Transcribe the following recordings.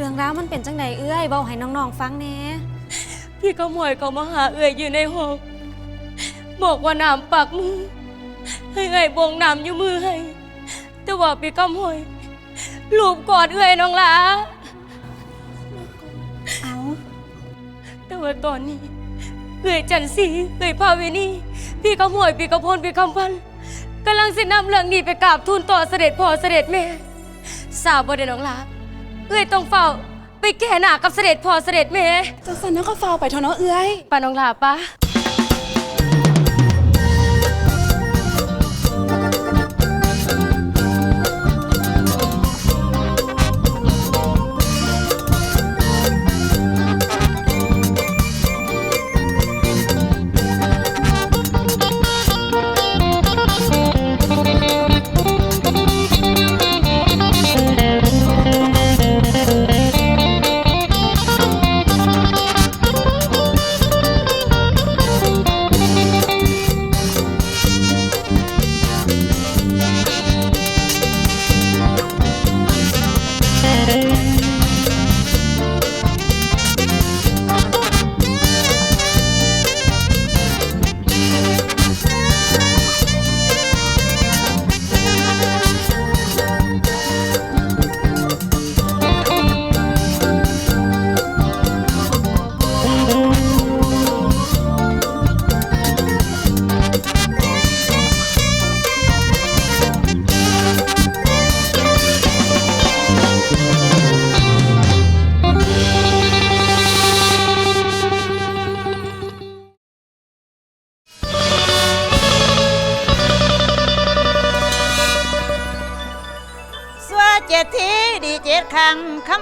รื่องราวมันเป็นจังใดเอื้อยเบาให้น้องๆฟังแหน่พี่ขโมยเขามาหาเอ่ยอยู่ในห้องบอกว่าน้ำปักมือ ให้เอ่ยบงน้ำอยู่มือให้ แต่ว่าพี่ขโมยลูบกอดเอ่ยน้องหลาเอาแต่ว่าตอนนี้เอ่ยจันสีเอ่ยพาเวนีพี่ขโมยพี่กระพลพี่คำพันธ์กำลังสินำเรื่องนี้ไปกราบทูลต่อเสด็จพ่อเสด็จแม่ทราบบ่ได้น้องหลา เอ่ยต้องเฝ้า ไปแก่หน้ากับเสด็จพ่อเสด็จแม่จังสันแล้วก็ฟาวไปเถอะเนาะเอื้อยป้าน้องหลาป้า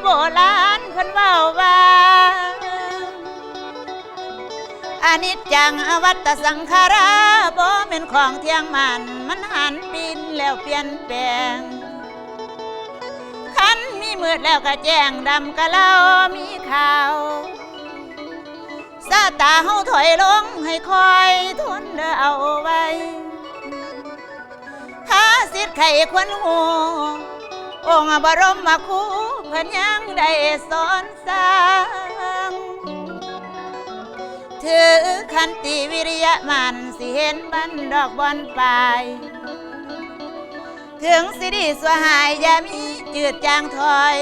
บราณเพิ่นเว้าว่าอานิจจังอวัตสังขาราบ่แม่นของเที่ยงมัน มันหันปีนแล้วเปลี่ยนแปลงคันมีมืดแล้วก็แจ้งดำก็เล่ามีข่าวซาตาเฮาถอยลงให้คอยทนเด้อเอาไว้หาสิทธิ์ไข่ควรหู องค์บรมมาคูเพิ่นยังได้สอนสั่งถือขันติวิริยะมันสิเห็นบันดอกบอนปลายถึงสิดีสวหายยามีจืดจางถอย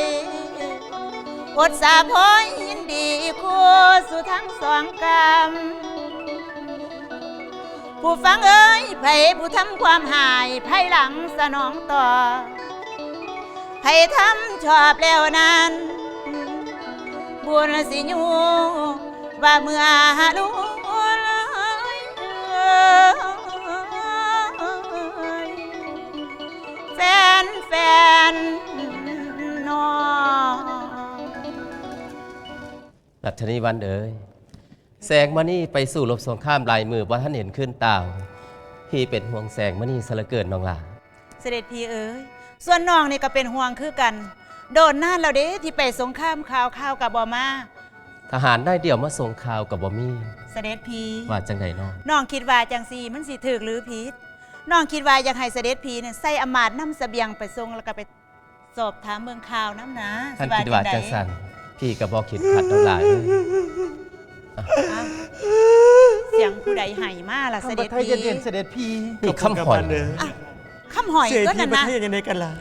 อดสาพอยยินดีคู่สู่ทั้งสองกรรมผู้ฟังเอ้ยไผผู้ทำความหายไผหลังสนองต่อ ไผทำชอบแล้วนั้นบุญสิยูว่าเมื่อหาลูแฟนแฟนน้องรัชนีวันเอ๋ยแสงมานี่ไปสู่รบสงครามลายมือว่าท่านเห็นขึ้นตาวพี่เป็นห่วงแสงมานี่สละเกินน้องหลาเสด็จพี่เอ๋ย ส่วนน้องนี่ก็เป็นห่วงคือกัน โดนน่านเราเด้ที่ไปสงครามข่าวข่าวกับบอมา ทหารได้เดี่ยวมาส่งข่าวกับบ่มีเสด็จพี่ว่าจังไดน้องน้องคิดว่าจังสีมันสิถึกหรือผิดน้องคิดว่าอยากให้เสด็จพี่เนี่ยใส่อำมาตย์น้ำเสบียงไปส่งแล้วก็ไปสอบถามเมืองข่าวน้ำนะท่านสิคิดว่าใจังสันพี่กับบ่คิดขัดน้องหลาเอ้ยอ้าวเสียงผู้ใดไห่มาล่ะเสคำด็บัจไทยพี่เย็นๆเสด็จพี่นี่คำหอยอะ คำหอยเสียก็ทีนั่นประนะเทศยังไงกันล่ะ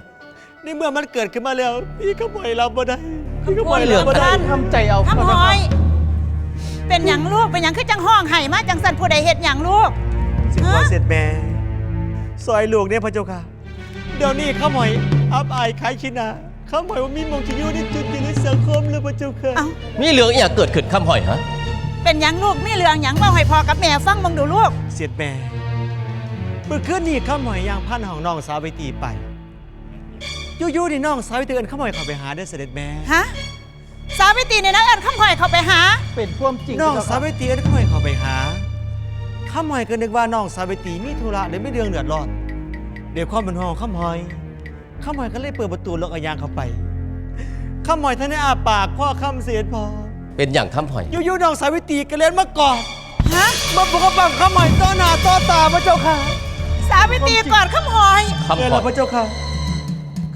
ในเมื่อมันเกิดขึ้นมาแล้ว พี่ก็ปล่อยเราบ่ได้พี่ก็ปล่อยเหลืเราองบ่ได้ท่านทำใจเอาคำหอย เป็นหยังลูกเป็นหยังคือจังห้องไห่มาจังสันผู้ใดเฮ็ดหยังลูก สิพ่อเสร็จแม่ซอยลูกเนี่ยพระเจ้าค่ะ เดี๋ยวนี้ข้าหมอยอับอายขายชินาข้าหมอยว่ามีมองจะอยู่ในจุดยืนในสังคมเลยพระเจ้าค่ะเอ้า มีเหลืองอหย่างเกิดขึ้นคำหอยฮะ เป็นหยังลูกมีเรื่องหยังเมาให้พ่อกับแม่ฟังมึงดูลูก เสียดแม่เมื่อคืนนี้ข้าหมอยย่างพันของน้องสาวไปตีไปยู่ๆนี่น้องสาวไปเตือนข้าหมอยเข้าไปหาได้อเสด็จแม่ ฮะสาวิตรีเนี่ยนะเอิญคำหอยเขาไปหา เป็นความจริงน้องสาวิตรีเอิ้นข้าหมอยเข้าไปหาข้าหมอยก็นึกว่าน้องสาวิตรีมีธุระหรือไม่เรื่องเดือดร้อนเดี๋ยวความเป็นห่วงของข้าหมอยข้าหมอยก็เลยเปิดประตูแล้วก็ยางเข้าไปข้าหมอยท่านได้อาปากพ่อคำเสียดพอ เป็นอย่างคำหอย อยู่ๆน้องสาวิตรีก็เล่นมากอดฮะ มาบอกกับบังข้าหมอยต้อหน้าต้อตาพระเจ้าค่ะ สาวิตรีกอดคำหอย คำเออหอล่ะยพระเจ้าค่ะ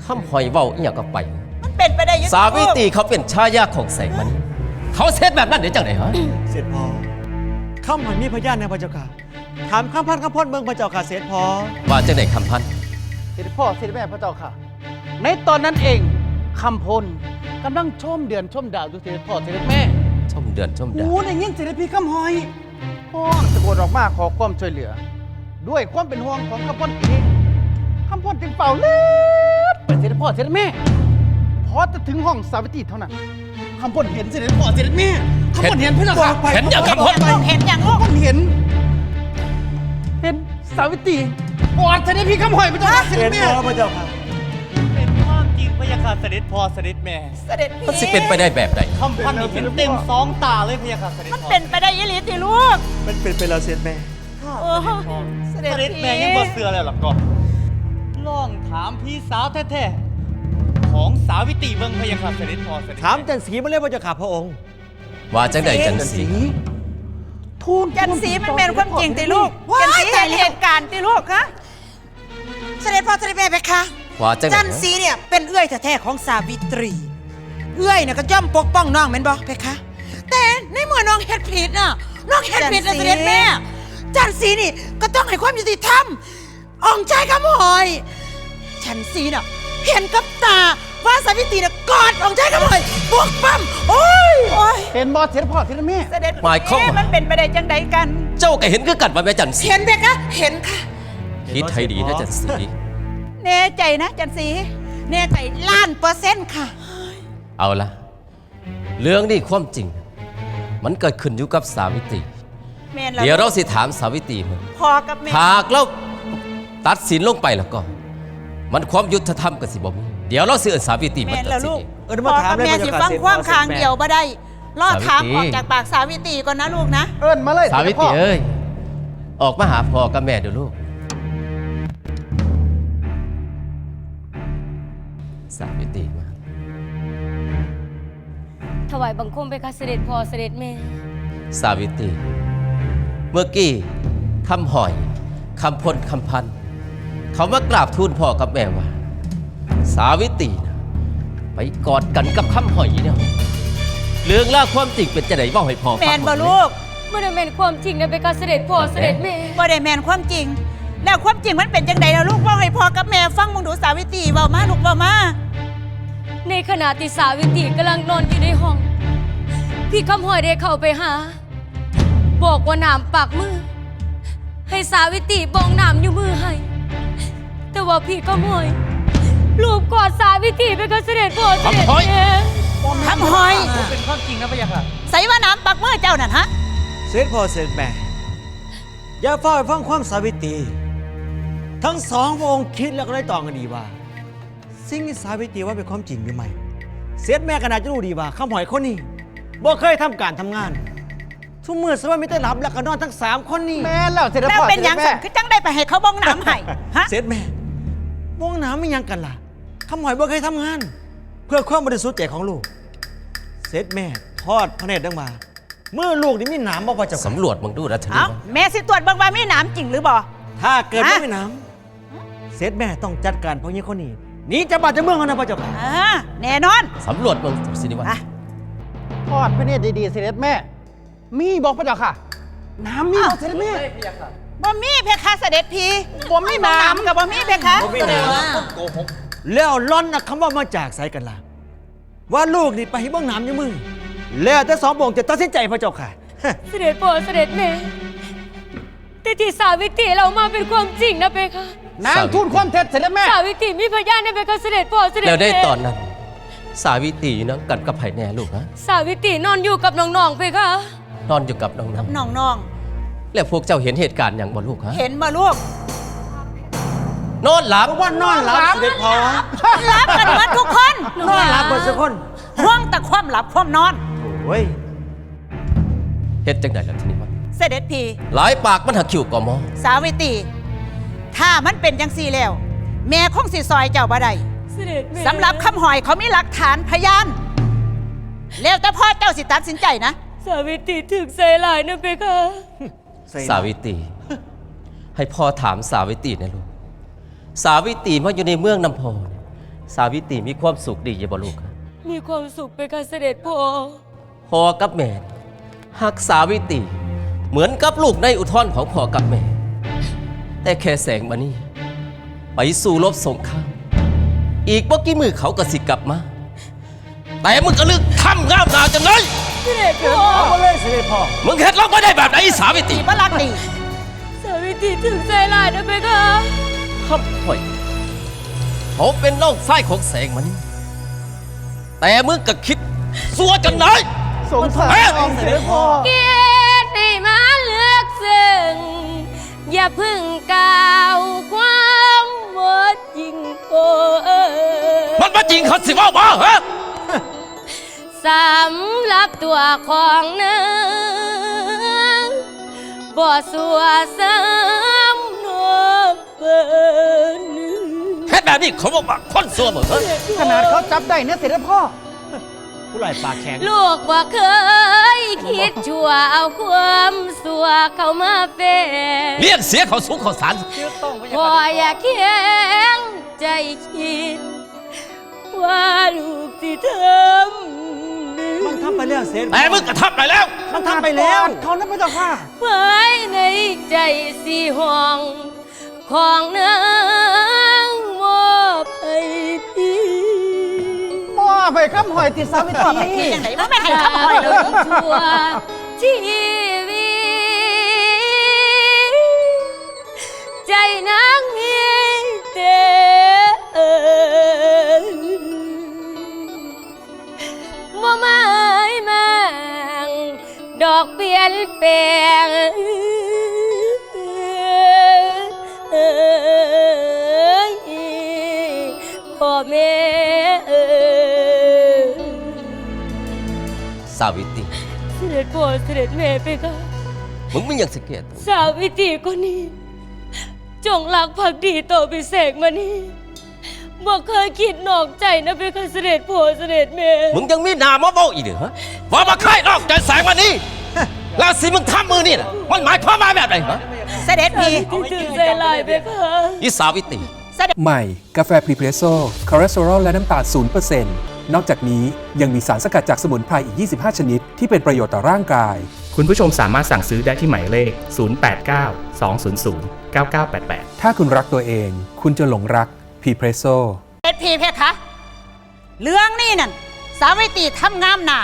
คำหอยเว้าอหย่างกับไป มันเป็นไปได้อยุสาวิตรีเขาเป็นชายาของแสงมณีเขาเซตแบบนั้นเดี๋ยวจังไหนฮะเสร็จพอข้ามหอยมีพยานในพระเจ้าค่ะ ถามข้ามพันข้ามพ้นเมืองพระเจ้าค่ะเสร็จพอ ว่าจังไหนคำพันธ์เสด็จพ่อเสด็จแม่พระเจ้าค่ะ ในตอนนั้นเองคำพลกำลังชมเดือนชมดาวดูเสด็จพ่อเสด็จแม่ชมเดือนชมดาว หูได้ยินเสด็จพี่คำหอยพ่อตะโกนออกมาขอความช่วยเหลือ ด้วยความเป็นห่วงของคำพลเองคำพลจึงเป่าเล็ดไปเสด็จพ่อเสด็จแม่พอจะถึงห้องสาวิตรีเท่านั้นคำพลเห็นเสด็จพ่อเสด็จแม่คำพลเห็นพระเจ้าค่ะเห็นอย่างคำพลเห็นอย่างลูกคำพลเห็น เห็นสาวิตรีกอดเสด็จพี่คำหอยพระเจ้าค่ะเสเสด็ร็จจแม่พอพระเจ้าค่ะเป็นความจริงพระยาค่ะเสด็จพ่อเสด็จแม่เสด็จพี่มันสิเป็นไปได้แบบใดคำพันนี่เห็นเต็มสองตาเลยพระยาค่ะเสด็จมันพ่อเป็นไปได้ยี่หลีติลูกมันเป็นไปแล้วเสร็จแม่โอ้ เสเสด็จด็จพี่แม่ยังบ่เสือแล้วหรอกก็ลองถามพี่สาวแท้ๆของสาวิตรีเมืองพระยาค่ะเสด็จพ่อเสด็จแถามจันสีมาเลยพระเจ้าค่ะพระองค์ ว่าจังไหนจันสีทูลจันสีมันเป็นความจริงติลูกจันสีเห็นเหตุการณ์ติลูกคะเสด็จพ่อเสด็จแม่เพคะว่าจังไหนจันสีเนี่ยเป็นเอื้อยแท้ๆของสาวิตรี เอื้อยเนี่ยก็ย่อมปกป้องน้องแม่นบ่เพคะแต่ในเมื่อน้องเฮ็ดผิดน่ะน้องเฮ็ดผิดนะเสด็จแม่จั นสีนี่ก็ต้องให้ความยุติธรรมอ่องใจคำหอยจันสีน่ะเห็นกับตาว่าสาวิตรีน่ะกอดอ่องใจคำหอยบวกปั๊มโอ้ยโอ้ยเห็นบอสเสด็จพ่อเสด็จแม่ เสด็จหมายความพี่ว่ามันเป็นไปได้จังใดกัน เจ้าก็เห็นคือกันว่าแม่จันสีเห็นเพคะเห็นค่ะ คิดให้ดีนะจันสีแน่ใจนะจันสีแน่ใจล้านเปอร์เซ็นต์ค่ะ เอาละเรื่องนี้ความจริง มันเกิดขึ้นอยู่กับสาวิตรี แม่นแล้วเดี๋ยวเราสิถามสาวิตรีมึงพอกับแม่ หากเราตัดสินลงไปแล้วก็ มันความยุติธรรมกับสิบ่มีเดี๋ยวเราสิเอิ้นสาวิตรีมาแม่นตัแล้ดวสินลูกเองเออพมาอถามกับเลยแม่พระสิเจ้าค่ะฟังเสร็จความพอคางเสร็จแม่เดียวบ่ได้รอดถามสาวิตรีออกจากปากสาวิตรีก่อนนะลูกนะ เอิ้นมาเลยสาวิตรีเสด็จพ่อเอ้ย ออกมาหาพ่อกับแม่เดูลูก สาวิตรีมา ถวายบังคมไปค่ะเสด็จพ่อเสด็จแม่ สาวิตรี เมื่อกี้คำหอยคำพลคำพันธ์เขามากราบทูลพ่อกับแม่ว่า สาวิตรีนะไปกอดกันกับคำหอยเนี่ยเรื่องเล่าวความจริงเป็นจะไหนบ้างให้พ่อฟังแม่นบ่หดลูกเมื่อได้เป็นความจริงนะไปค่ะเสด็จพ่อเสด็จแม่บ่ได้แม่นความจริง แล้วความจริงมันเป็นจังใดแล้วลูกเว่าให้พ่อกับแม่ฟังมึงดูสาวิตรีเว้ามาลูกเว้ามา ในขณะที่สาวิตรีกำลังนอนอยู่ในห้อง พี่คำหอยได้เข้าไปหา บอกว่าน้ำปากมือ ให้สาวิตรีบองน้ำอยู่มือให้ แต่ว่าพี่คำหอยลูบกอดสาวิตรีไปกับเสด็จพ่อเสด็จคำหอยแม่คำหอย เป็นความจริงนะพระยาค่ะใส่ว่าน้ำปักมือเจ้านั่นฮะ เสร็จพอเสร็จแม่ อย่าเฝ้าไปฟังความสาวิตรี ทั้งสองพระองค์คิดแล้วก็ได้ตองกันดีว่า สิ่งที่สาวิตรีว่าเป็นความจริงหรือไม่ เสร็จแม่ก็น่าจะรู้ดีว่าข้าหอยคนนี้บ่เคยทำการทำงาน ทุกมือสว่ามีแต่หลับแล้วก็นอนทั้งสามคนนี้แม่แล้วเสด็จแล้วพ่อเป็นหยังสด็จสั่แม่นคือจังได้ไปให้เขาบ้องน้ำให้ฮะเสร็จแม่วงน้ำไม่ยังกันล่ะข้าหอยบ่เคยทำงาน เพื่อความบริสุทธิ์ใจของลูก เสร็จแม่ทอดพระเนตรดังมา เมื่อลูกนี่มีหนามบ่พอจะสำรวจมึงดูนะทีเอ้านี้แม่สิตรวจเบิ่งว่ามีน้ำจริงหรือบ่ ถ้าเกิดฮะไม่มีหนามเสร็จแม่ต้องจัดการพวกนี้คนนี้หนี่จะบาดจะเมืองเขานะพระเจ้าค่ะอ่าแน่นอนสำรวจมึงสินิวัฒอะน์ทอดพระเนตรดีๆเสด็จแม่ มีบอกพระเจ้าค่ะ น้ำมีบอกเสด็จแม่บ่มีเพคะเสด็จพี่บ่มีน้ำน้ำกับบ่มีเพคะบ่มีน้ำแล้วล้อนนะคำว่ามาจากไสกันล่ะว่าลูกนี่ไปให้เบ้องน้ำอยู่มือแล้วแต่สองพระองค์จะตัดสินใจพระเจ้าค่ะ เสด็จพ่อเสด็จแม่แต่ที่สาวิตรีเรามาเป็นความจริงนะเพคะน้ำทูลความเท็จเสด็จแม่ สาวิตรีมีพยานในเพคะเสด็จพ่อเสด็จแล้วได้แม่ตอนนั้น สาวิตรีนั่งกันกับไผ่แน่ลูกนะ สาวิตรีนอนอยู่กับน้องๆเพคะ นอนอยู่กับน้องน้องๆแล้วพวกเจ้าเห็นเหตุการณ์อย่างบ่ลูกฮะๆเห็นบ่ลูกนอนหลับว่านอนหลับเสด็จพอรับกันหมดทุกคนนอนหลับหมดสักคนห่วงแต่ความหลับความนอน โอ้ยเฮ็ดจังไดล่ะทีนี้วะเสด็จพี่หลายปากมันหักคิวกอมอสาวิตรีถ้ามันเป็นจังซี่แล้ว แม่คงสิซอยเจ้าบ่ได้เสด็จแม่สำหรับคำหอยเขามีหลักฐานพยานแล้วแต่พ่อเจ้าสิตัดสินใจนะ สาวิตรีถึกใส่หลายนะเพคะสาวิตรี ให้พ่อถามสาวิตรีนะลูก สาวิตรีมาอยู่ในเมืองน้ำพอเนี่ยสาวิตรีมีความสุขดีอยู่บ่ลูกฮะมมีความสุขไปกับเสด็จพ่อพ่อกับแม่หักสาวิตรีเหมือนกับลูกในอุทธรของพ่อกับแม่ แต่แค่แสงมานี่ไปสู่รบสงคราม อีกบ่กี่มือเขาก็สิกลับมา แต่มึงก็ลึกทำงามนาจังเลย เสด็จพ่อเอามาเลยเสด็จพ่อมึงเฮ็ดเราไม่ได้แบบไหนอีสาวิตรีตีบ่รักดีสาวิตรีถึงใจลายนะเพคะคำพ่อยเขาเป็นน้องชายของแสงมานี่แต่มึงก็คิดสัวจังไหนสงสารเอ๊ะน้องเสด็จพ่อ เกียรติให้มาเลือกซึ่ง อย่าเพึ่งกล่าวความว่าจริงโอ้เอ้ย มันมาจริงเขาสิว่าบ้าฮะ สำหรับตัวของนางบ่สัวซ้ำนบเบินเฮ็ดแบบนี้เขาบอกว่าคนสัวเหมือนเฮ้ยขนาดเขาจับได้เนี่ยเสด็จพ่อ ผู้ไหลปากแข็งลูกว่าเคยคิดชั่วเอาความสัวเข้ามาเป็น เลี้ยงเสียเขาสูงเขาสารพออยากเคียงใจคิด ว่าลูกที่ทำมันทำไปแล้วเสด็จแต่มึงกระทับไปแล้ว มันทำไปแล้วเขานั่นไม่ต้องฆ่าไว้ในใจสีห้องของนางมอบให้พี่มอไปคำหอยติดสาวิตพ่อรีไปที่จังไดบ่แม่นให้คำหอยเลยชั่วชีวิตใจนางมีแต่บ่หมายมัง ดอกเปลี่ยนแปลงพ่อแม่เอ่ยสาวิตรีเสด็จพ่อเสด็จแม่ไปค่ะมึงไม่ยังสังเกตตัวสาวิตรีคนนี้ จงรักภักดีต่อพิเศษมานี่ บอกเคยคิดนอกใจนะไปค่ะเสด็จพ่อเสด็จแม่มึงยังมีหนามาเบ้าอีกเหรอฮะว่ามาค่ายนอกใจแสงวันนี้แล้วสิมึงทำมือนี่น่ะมันหมายความมาแบบไหนฮะเสด็จพี่ที่ถึงใจลายไปค่ะอีสาวิตรีใหม่ กาแฟพรีเพรสโซ่คอเลสเตอรอลและน้ำตาล0%นนอกจากนี้ยังมีสารสกัดจากสมุนไพรอีก 25 ชนิด ที่เป็นประโยชน์ต่อร่างกาย คุณผู้ชมสามารถสั่งซื้อได้ที่หมายเลข 089 200 9988 ถ้าคุณรักตัวเอง คุณจะหลงรัก พรีเพรสโซ่เสด็จพี่เพคะเรื่องนี้นั่นสาวิตรีทำงามหนา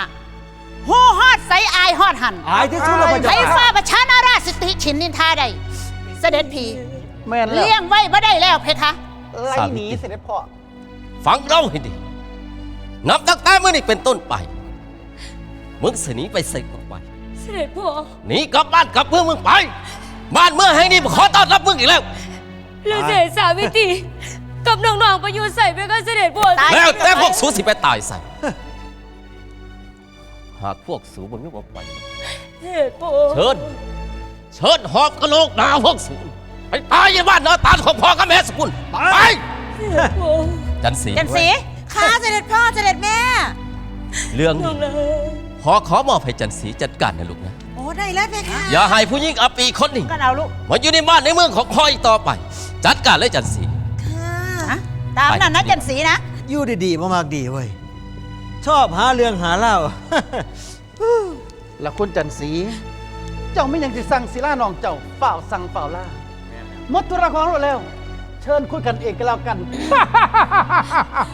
หูฮอดใสอายฮอดหันอายที่สุดแล้วพระไทเจ้ายฟ้าค่ะประชานาราชสติฉินนินทาใดเสด็จพี่แม่นแล้วเลี้ยงไว้บ่ได้แล้วเพคะไล่หนีเสด็จพ่อฟังเราให้ดี นับตั้งแต่มื่อนี้เป็นต้นไป มึงสิหนีไปใส่กับไปเสด็จพ่อหนีกลับบ้านกลับเมืองมึงไป บ้านเมืองแห่งนี้ขอต้อนรับมึงอีกแล้ว แล้วเสด็จสาวิตรี กับน้องๆประยุทธ์ใส่ไปค่ะเสด็จพ่อตาย แล้วแต่พวกสูสิไปตายใส่ หากพวกสูมันไม่บอกไป เสด็จพ่อเชิญ เชิญหอบกระโหลกหนาพวกสูไปตายในบ้านเนาตาของพ่อกับแม่สกุลไป เสด็จพ่อจันสีจันสีค่ะเสด็จพ่อเสด็จแม่ เรื่องน้อนี้งนะขอขอมอบให้จันสีจัดการนะลูกนะ โอ้ได้แล้วเพคะอย่าให้ผู้หญิงอับปีคนนี้ก็เอาลูก มาอยู่ในบ้านในเมืองของพ่ออีกต่อไป จัดการเลยจันสีค่ะฮะ ตามนั้นนะจันสีนะ อยู่ดีๆมามากดีเว้ย ชอบหาเรื่องหาเล่า แล้วคุณจันสี เจ้าไม่ยังจะสั่งศิลาน้องเจ้าเฝ้าสั่งเฝ้าล่าหมดธุระของเราแล้ว เชิญคุยกันเองก็แล้วกัน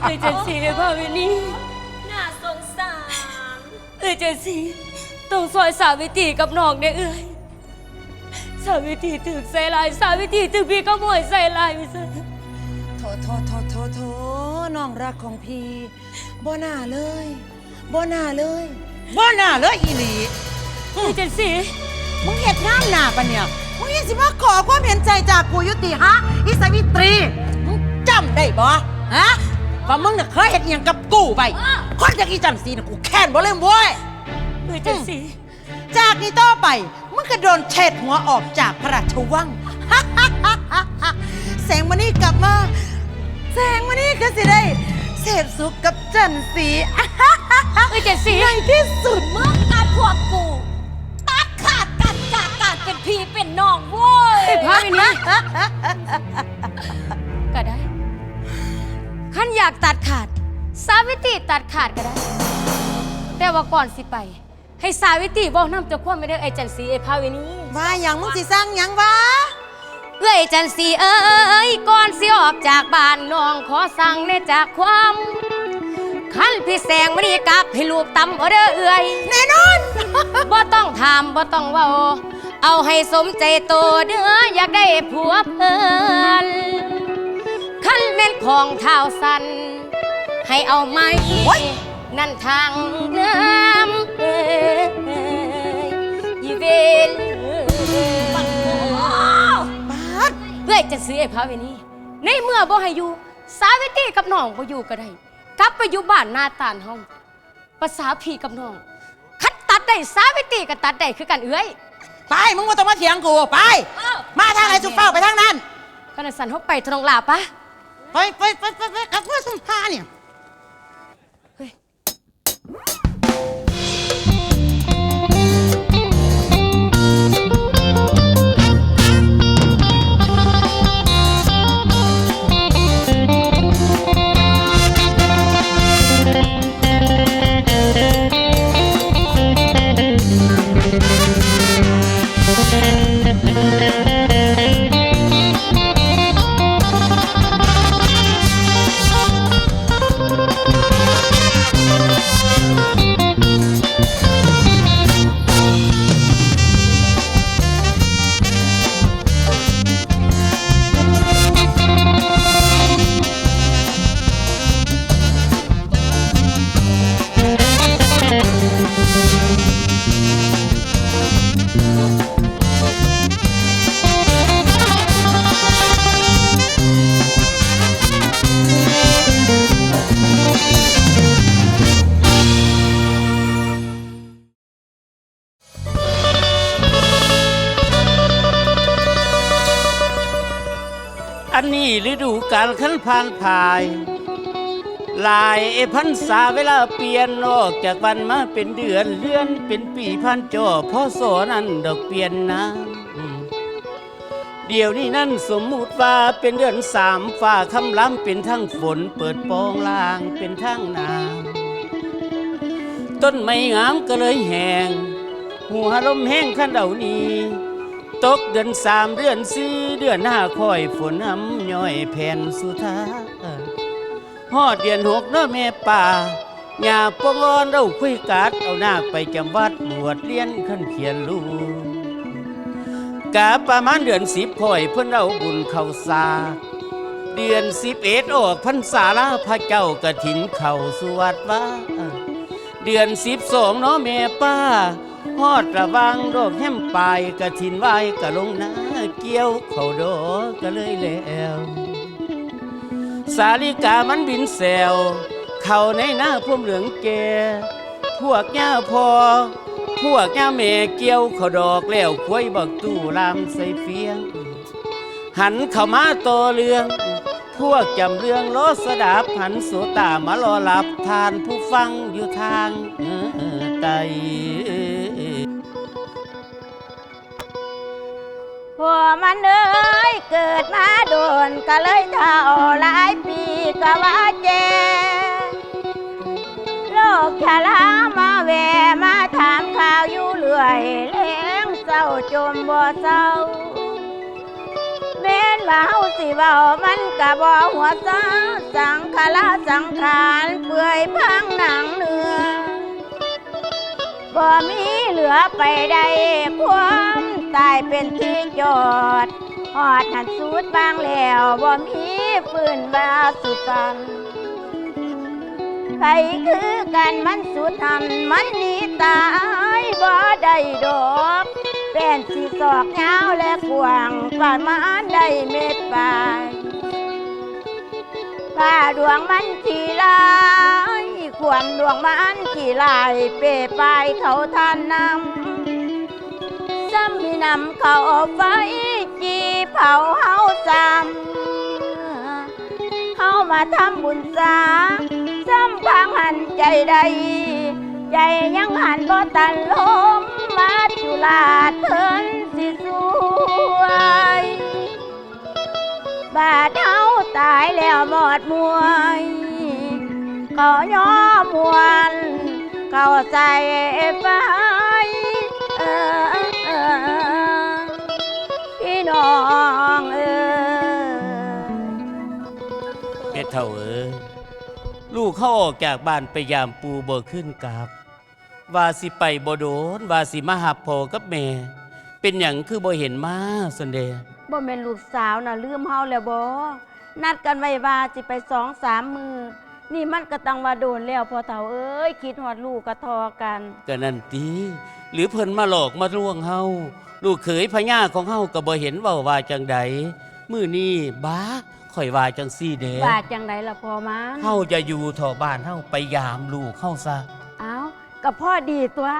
เอ้ยเจนสีพาวินีน่าสงสารเอ้ยเจนสีต้องซอยสาวิตรีกับน้องเนี่ยเอ้ยสาวิตรีถึกใส่ลายสาวิตรีถึกพี่ก็มวยใส่ลายไปซะโถโถโถโถโถน้องรักของพี่บ่น่าเลยบ่น่าเลยบ่น่าเลยอีหลีเอ้ยเจนสีมึงเห็ดงามหนาปะเนี่ย มึงยังสิมาขอความเห็นใจจากกูยุติฮะอิสาวิตรี มึงจำได้บ่ฮะว่ามึงน่ะเคยเห็ดอหย่างกับกูไป คนจากอีจันสีน่ะกูแค้นบ่เล่มเว้ยเอ้ยเจนสีจากนี้ต่อไปมึงก็โดนเช็ดหัวออกจากพระราชวัง แสงมานี่กลับมา แสงมานี่ก็สิได้เสพสุขกับจันสีเอ้ยเจนสีในที่สุดมึงกัดพวกกูตัดขาดกันจากการเป็นพี่เป็นน้องโว้ยพาวินีก็ได้ขั้นอยากตัดขาด สาวิตรีตัดขาดก็ได้ แต่ว่าก่อนสิไป ให้สาวิตรีบอกนำเจ้าความไม่ได้อไอ้จันสีไอ้พาวินีว่าอย่างมึงสิสร้างหยังวะ เอ้ยจันสีเอ้ยก่อนสิออกจากบ้านน้องขอสั่งในจากความขันพี่แสงมณีกลับให้ลูกตำเอาเด้อเอ้ยแน่นอนบ่ต้องถามบ่ต้องเว้าเอาให้สมใจโตเด้ออยากได้ผัวเพิ่นขันแม่นของเท้าสัน ให้เอาไหมนั่นทางน้ำเอ้ยอีเวน ดเอ้ยจะซื้อไอ้พระเวนี่ในเมื่อบ่ให้อยู่สาวิตรีกับน้องบ่อยู่ก็ได้ กลับไปอยู่บ้านหน้าตาลเฮาภาษาพี่กับน้อง คัดตัดได้สาวิตรีก็ตัดได้คือกันเอ้ยไปมึงมาต้องมาเถียงกูไปมาทางไหนสุเฝ้าไปทางนั้นก็นนสันเฮาไปทงลาปะ ไปไปไปไปไปกับเพื่อนสุภาเนี่ย การขั้นผ่านพายลายเอพันษาเวลาเปลี่ยนออกจากวันมาเป็นเดือนเลื่อนเป็นปีพันจอพ่อโสนั่นดอกเปลี่ยนนะเดี๋ยวนี้นั่นสมมุติว่าเป็นเดือนสามฝ่าคำล้ำเป็นทั้งฝน เปิดปองลางเป็นทั้งน้ำต้นไม้งามก็เลยแห้งหัวลมแห้งขั้นเดานี้ ตกเดือนสามเดือนสี่เดือนห้าค่อยฝนหำย่อยแผ่นสุธาฮอดเดือนหกเน้อแม่ป่าหญ้าปองอนเราคุยกัดเอาหน้าไปจำวัดบวชเรียนขั้นเขียนลูกกะประมาณเดือนสิบค่อยเพิ่นเอาบุญเข้าสาเดือนสิบเอ็ดออกพรรษาลาพระเจ้ากระถินเข้าสวัดว่า เดือนสิบสองเนาะแม่ป้า ฮอดระวังโรคแห้มปลายกะถินไหวกะลงนาเกี่ยวเข้าดก็เลยแล้ว สาลิกามันบินแซวเข้าในหน้าพุ่มเหลืองแกพวกย่าพอ พวกย่าแม่เกี่ยวเขาดอกแล้วควยบักตู้ลามใส่เฟียง หันเข้ามาตเรื่อง พวกจำเรื่องโลสดาบหันโสตามารอหลับทานผู้ฟังอยู่ทางเออไต ผัวมันเอ้ยเกิดมาโดนก็เลยเท่าหลายปีก็ว่าแจโลกชะลามาแวมาถามข่าวอยู่เรื่อยเลี้ยงเศร้าจมบ่เศร้าเม้นว่าเฮาสิเว้ามันกะบ่หัวซาสังขารสังขารเปื่อยพังหนังเนื้อบ่มีเหลือไปใดควา ตายเป็นที่จอดหอดหันสูดบางแล้วบ่มีปืนบาสุดตันใครคือกันมันสุดทันมันหนีตายบ่ได้ดอกเป็นสีศอกยาและกว้างประมาณได้เม็ดปลายผ้าดวงมันขี่ลายควรดวงมันขี่ลายเปไปเขาท่านนำ ซ้ำมีนำเขาไฟจีเผาเฮาซ้ำเฮามาทำบุญสาซ้ำพังหันใจใด ใจยังหันบ่ตันลมมาจุลาดเพิ่นสิสวยบาดเฮาตายแล้วหมดมวยก็ยอมมวน เข้าใจไป น้องเออเม็ดเท่าเอ้ยลูกเข้าออกจากบ้านไปยามปูบ่ขึ้นกลับ ว่าสิไปบ่โดนว่าสิมาหับพ่อกับแม่ เป็นอย่างคือบ่เห็นมาสันเดย์บ่แม่นลูกสาวน่ะลืมเฮาแล้วบ่นัดกันไว้ว่าสิไปสองสามมือ นี่มันก็ตังว่าโดนแล้วพอเฒ่าเอ้ย คิดฮอดลูกก็ทอกัน ก็นั่นตี หรือเพิ่นมาหลอกมาลวงเฮาลูกเขยพญาของเฮาก็บ่เห็นเว้าว่าจังใดมื้อนี้บ้าข่อยว่าจังซี่เด้ว่าจังไดล่ะพอมันเฮาจะอยู่ทอบ้านเฮาไปยามลูกเฮาซะเอ้าก็พ่อดีตัว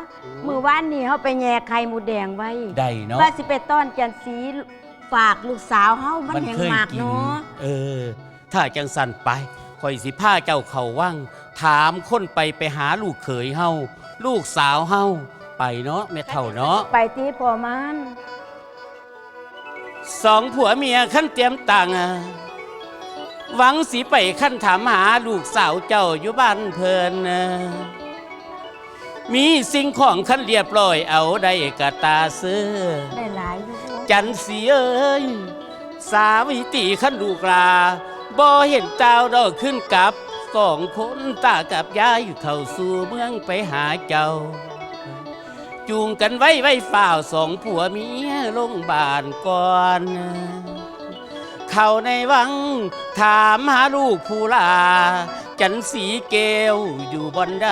มื้อวานนี้เฮาไปแย่ไข่หมูแดงไว้ได้เนาะว่าสิไปต้อนจันสีฝากลูกสาวเฮามันแหงเคยมากกินเนาะเออ ถ้าจังสั่นไปข่อยสิพาเจ้าเข้าวังถามคนไปไปหาลูกเขยเฮาลูกสาวเฮา ไปเนาะแม่เฒ่าเนาะไปที่พอมันสองผัวเมียขั้นเตรียมตังค์อะหวังสีไปขั้นถามหาลูกสาวเจ้าอยู่บ้านเพลินนะมีสิ่งของขั้นเรียบร้อยเอาได้กะตาเสื้อได้หลายอยู่จันสีเอ้ยสาวิตีขั้นลูกลาบ่เห็นเจ้าดอกขึ้นกับสองคนตากับยายเข้าสู่เมืองไปหาเจ้า จูงกันไว้ไว้ฝ่าวสองผัวเมียลงบานก่อน เข้าในวังถามหาลูกผู้ลา จันสีเกลอยู่บนใด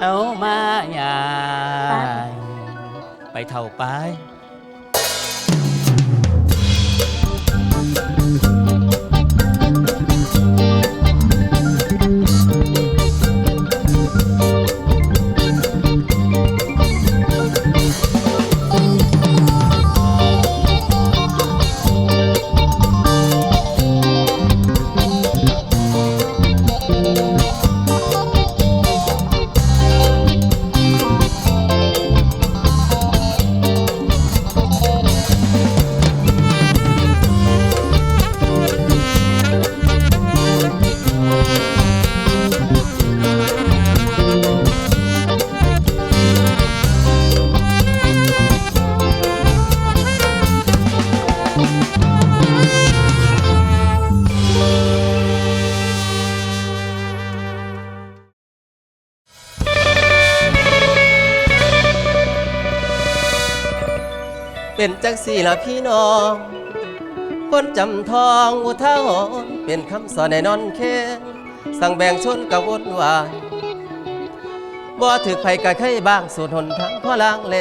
เอามาอยายไปเท่าไป สี่ละพี่น้อง คนจำทองอุทาหรณ์เป็นคำสอนในนอนแค้นสั่งแบ่งชนกับวนวายบ่ถึกไผกะไข่บ้างสูดหนทางพ่อล้างแล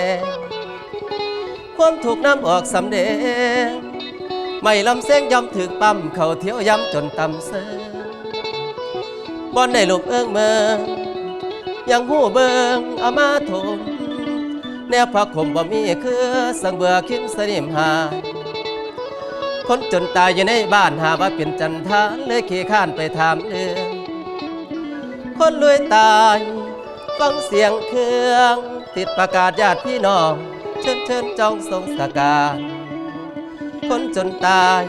ความถูกน้ำออกสำเดงไม่ลำเส้งย่อมถึกปั๊มเขาเที่ยวย้ำจนต่ำเสือบอนได้ลูกเอิงเมืองยังหูเบิงเอามาถม แนวผักขมบ่มีคือสังเบื่อคิมสนิมหา คนจนตายอยู่ในบ้านหาว่าเป็นจันทานเลยขี้ข้านไปถามเรื่องคนรวยตายฟังเสียงเครื่อง ติดประกาศญาติพี่น้อง เชิญเชิญจองทรงสการ คนจนตาย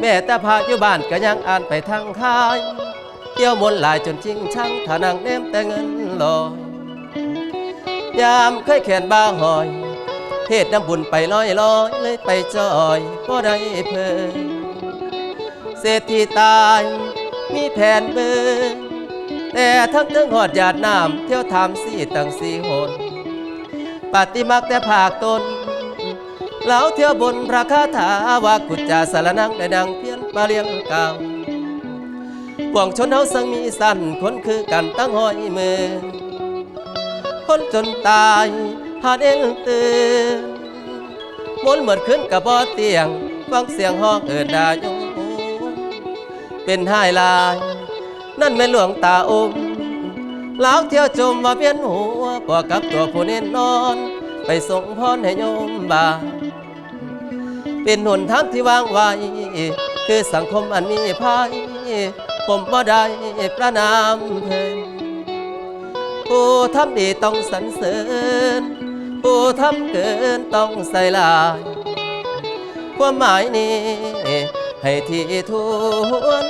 แม่แต่พาอยู่บ้านก็ยังอ่านไปทางค่ายเที่ยวมนหลายจนชิงช่างถานังเนมแต่เงินลอย ยามเคยแขนบ้าหอยเทศน้ำบุญไปลอยลอยเลยไปจอยก็ได้เพิ่งเศรษฐีตายมีแผนเบิงแต่ทั้งถึงหอดหยาดน้ำเที่ยวทำสี่ตั้งสี่หนปฏิมักแต่ภาคตนแล้วเที่ยวบนพระคาถาว่ากุจจาสารนังได้ดังเพี้ยนมาเรียงเก่าพวงชนเฮาสังมีสั้นคนคือกันตั้งหอยมือ คนจนตายหาเองตื่นมนเหมือนขึ้นกับบ่อเตียง ฟังเสียงห้องเอิดดาโยเป็นหายลาย นั่นแม่หลวงตาอมล้วเที่ยวจมมาเพียนหัวบอกกับตัวผู้เน้นนอน ไปส่งพรให้โยมบา เป็นหนทางที่วางไว้ คือสังคมอันมีภัยผมบ่ได้ประนามเพิ่น ผู้ทำดีต้องสรรเสริญ ผู้ทำเกินต้องใส่ลายความหมายนี้ ให้ที่ทวน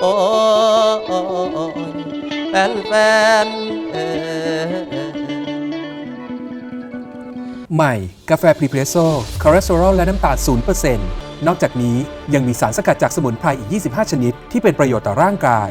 โอ้ยแฟนแฟนใหม่ กาแฟพรีเพรสโซ่คอเลสเตอรอลและน้ำตาล0%นนอกจากนี้ยังมีสารสกัดจากสมุนไพรอีก 25 ชนิด ที่เป็นประโยชน์ต่อร่างกาย